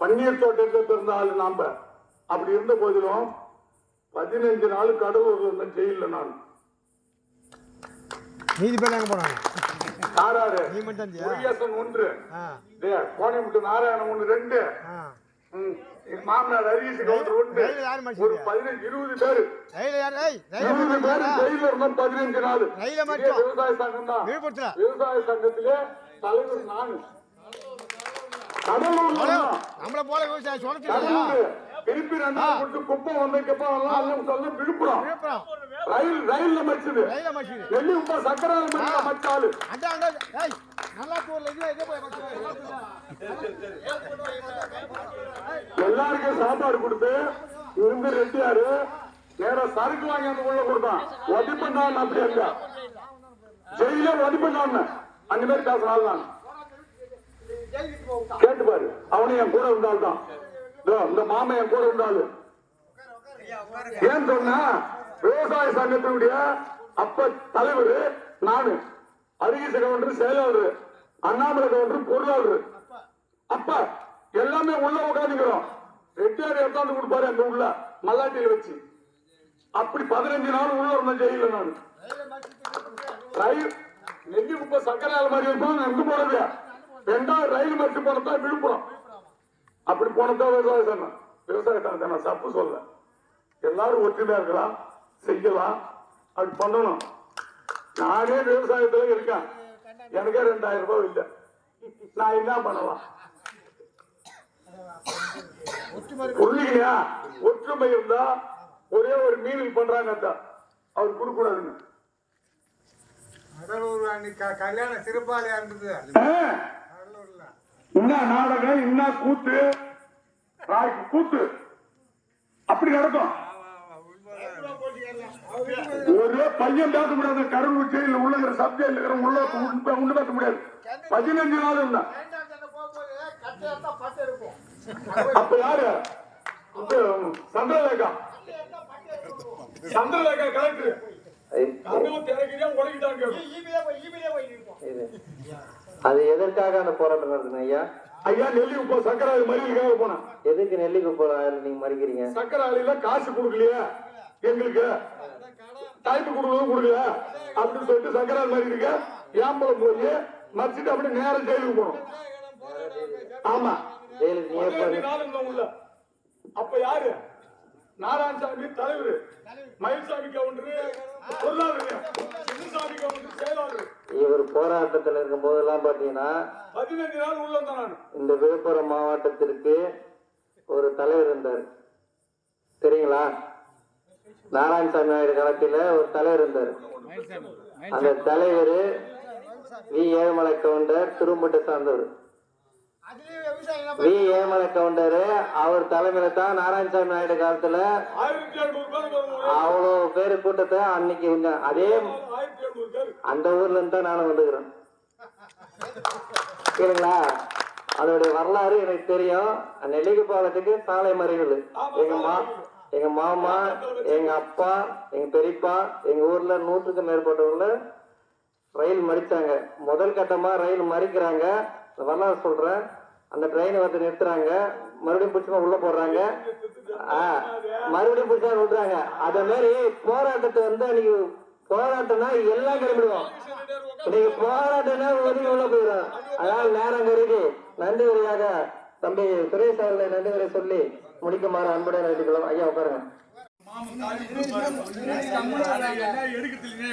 பன்னீர் தோட்டத்தில் பிறந்த ஆளு நாம. அப்படி இருந்த போதிலும் பதினஞ்சு நாள் கடலூர்ல இருந்தேன் ஜெயில நான். எங்கே போனாங்க யாராரு? முருகேசன் ஒன்று. கோணிமுட்டு நாராயணன் ஒன்று ரெண்டு. மாமனார் ஹரிசு கவுண்டர் ஒன்று? ஒரு பதினஞ்சு இருபது பேரு. இருபது பேரு ஜெயில இருந்தோம் பதினஞ்சு நாள். விவசாய சங்கம் தான். விவசாய சங்கத்திலே தலைவர் நான். நம்மளை போல விவசாயம் சொன்னது கடலூர் திருப்பி ரெண்டு கொடுத்து குப்பம் வந்ததுக்கப்புறம் எல்லாம் எல்லாம் சொல்ல விழுப்புரம். ரயில் ரயில்ல மடிச்சது நெல்லி உப்பா சக்கரால மடிச்ச மச்சாலு அந்த அந்த ஏய் நல்லா தூர்ல இது இதே போய் எல்லாருக்கும் சாப்பாடு கொடுத்து இருந்து ரெட்டியாரு நேரா சரக்கு வாங்கி வந்து உள்ள கொடுத்தான். ஒதிப்பண்டான் அப்படி அங்க ஜெயில ஒதிப்பண்டான் அந்த மாதிரி பேசுறாள் நான். கேட்டு பாரு. அவனும் என் கூட இருந்தால் தான் இந்த மாமன் என் கூட இருந்தாலு. ஏன் சொன்னா விவசாய சங்கத்தினுடைய அப்ப தலைவர் நானு. அருகேச கவுண்டர் செயலாளர். அண்ணாமலை கவுண்டர் பொருளாளர். அப்ப எல்லாமே உள்ள உட்காந்துக்கிறோம் ரெட்டியார் எடுத்தாந்து கொடுப்பாரு அங்க உள்ள மல்லாட்டியில வச்சு. அப்படி பதினஞ்சு நாள் உள்ள இருந்த ஜெயில நான். நெல்லி குப்பை சக்கரை மாதிரி இருக்கும் எங்க போறது ரெண்டாவது ரயில் மறிச்சு போனதா விழுப்புரம். அப்படி போனதா விவசாய சங்கம் விவசாய சங்கத்தை நான் தப்பு சொல்ல. எல்லாரும் ஒற்றுமையா இருக்கலாம் செய்யலாம் அப்படி பண்ணணும். நானே விவசாயத்துல இருக்கேன். எனக்கே ரெண்டாயிரம் ரூபாய் இல்லை. நான் என்ன பண்ணலாம்? புரிஞ்சுக்கலையா ஒற்றுமை இருந்தா ஒரே ஒரு மீனில் பண்றாங்க அவர் கொடுக்க கூடாதுன்னு கடலூர் அன்னைக்கு க- கல்யாணம் சிறப்பாலையா இருந்தது. என்ன நாடகம் என்ன கூத்து ராய்க்கு கூத்து அப்படி நடக்கும் ஒரே பையன் பேச முடியாது கடலூர் ஜெயில உள்ள சப்ஜெக்ட் இருக்கிற உள்ள உண்டு பேச முடியாது பதினஞ்சு நாள் இருந்தா அப்ப யாரு அப்ப சந்திரலேகா சந்திரலேகா கலெக்டர் உடைக்கிட்டாங்க அது எதற்காக அந்த போராட்டம் நடக்குது ஐயா? ஐயா நெல்லி உப்பா சக்கராதி மறியலுக்காக போனேன் எதுக்கு நெல்லிக்கு போறாங்க நீங்க மறிக்கிறீங்க? சக்கராலில காசு கொடுக்கலையா எங்களுக்கு. டைம் கொடுக்கணும் கொடுக்கல அப்படின்னு சொல்லிட்டு சக்கரால் மாதிரி இருக்க ஏம்பலம் போய் மறைச்சிட்டு அப்படியே நேரம் ஜெயிலுக்கு போகணும். ஆமா. அப்ப யாரு? நாராயணசாமி தலைவர். மயில்சாமி கவுண்டர். பொருளாளர் சின்னசாமி கவுண்டர் செயலாளர் இவர் போராட்டத்தில் இருக்கும் போதெல்லாம் பாத்தீங்கன்னா பதினஞ்சு நாள் உள்ள இருந்தேன் நான். இந்த விழுப்புரம் மாவட்டத்திற்கு ஒரு தலைவர் இருந்தார். தெரியுங்களா? நாராயணசாமி நாயுடு காலத்தில் ஒரு தலைவர் இருந்தார். அந்த தலைவர் வி ஏழுமலை கவுண்டர் திரும்பட்டை சார்ந்தவர். வி. ஏழுமலை கவுண்டர் அவர் தலைமையில தான் நாராயணசாமி நாயுடு காலத்துல. அவ்வளோ பேர் கூட்டத்தை அன்னைக்கு அதே அந்த ஊர்ல இருந்து தான் நானும் வந்துக்கிறேன். சரிங்களா அதோடைய வரலாறு எனக்கு தெரியும். நெல்லிக்கு பாலத்துக்கு சாலை மறியல். எங்க மா எங்க மாமா எங்க அப்பா எங்க பெரியப்பா எங்க ஊர்ல நூற்றுக்கும் மேற்பட்டவங்கள ரயில் மறிச்சாங்க. முதல் கட்டமா ரயில் மறிக்கிறாங்க. வரலாறு சொல்றேன். அந்த ட்ரெயினை வந்து நிறுத்துறாங்க. மறுபடியும் பிடிச்சமா உள்ள போடுறாங்க. ஆ, மறுபடியும் பிடிச்சா விடுறாங்க அத மாதிரி போராட்டத்தை வந்து அன்னைக்கு போராட்டம்னா எல்லாம் கிளம்பிடுவோம். இன்னைக்கு போராட்டம்னா ஒதுங்கி உள்ள போயிடும். அதனால நேரம் கருதி நன்றி உரையாக தம்பி சுரேஷ் அவர்களை நன்றி உரை சொல்லி முடிக்குமாறு அன்புடன் வேண்டிக்கொள்ளும் ஐயா உட்காருங்க. எடுக்கத்துல